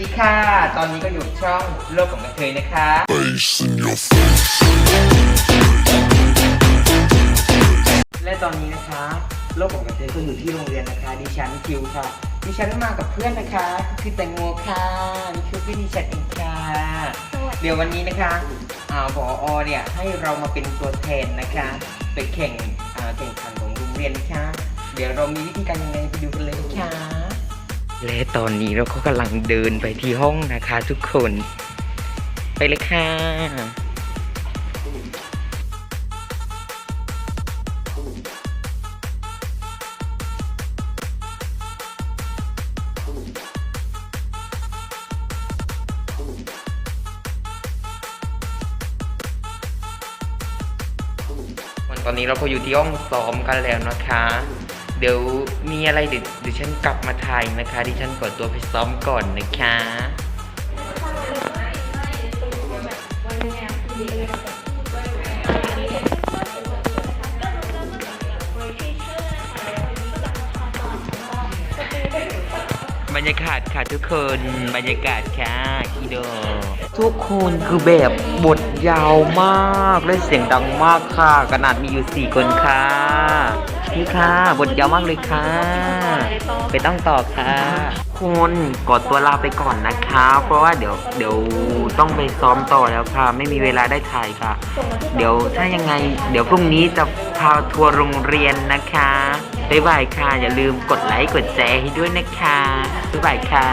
ดีค่ะ ตอนนี้ก็อยู่ช่องโลกของกระเทยนะคะ Face in your face. และตอนนี้นะคะ โลกของกระเทยก็อยู่ที่โรงเรียนนะคะ ดิฉันคิวค่ะ ดิฉันมากับเพื่อนนะคะ คือแตงโมค่ะนี่คือพี่ดิฉันเองค่ะ เดี๋ยววันนี้นะคะอ่าผอเนี่ยให้เรามาเป็นตัวแทนนะคะ ไปแข่งอ่าแข่งขันของโรงเรียนนะคะ เดี๋ยวเรามีวิธีการยังไงไปดูกันเลยค่ะ และตอนนี้เราก็กำลังเดินไปที่ห้องนะคะทุกคน ไปเลยค่ะ ตอนนี้เราก็อยู่ที่ห้องซ้อมกันแล้วนะคะ เดี๋ยวมีอะไรเดี๋ยวเดี๋ยวฉันกลับมาถ่ายนะคะ ดิฉันขอตัวไปซ้อมก่อนนะคะ บรรยากาศค่ะทุกคนบรรยากาศค่ะคิโดทุกคนคือแบบบทยาวมากและเสียงดังมากค่ะขนาดมีอยู่สี่คนค่ะนี่ค่ะบทยาวมากเลยค่ะ ไปต้องต่อค่ะคุณกดตัวลาไปก่อนนะคะ เพราะว่าเดี๋ยวเดี๋ยวต้องไปซ้อมต่อแล้วค่ะ ไม่มีเวลาได้ถ่ายค่ะ เดี๋ยวถ้ายังไง เดี๋ยวพรุ่งนี้จะพาทัวร์โรงเรียนนะคะ บ๊ายบายค่ะ อย่าลืมกดไลค์กดแชร์ให้ด้วยนะคะบ๊ายบายค่ะ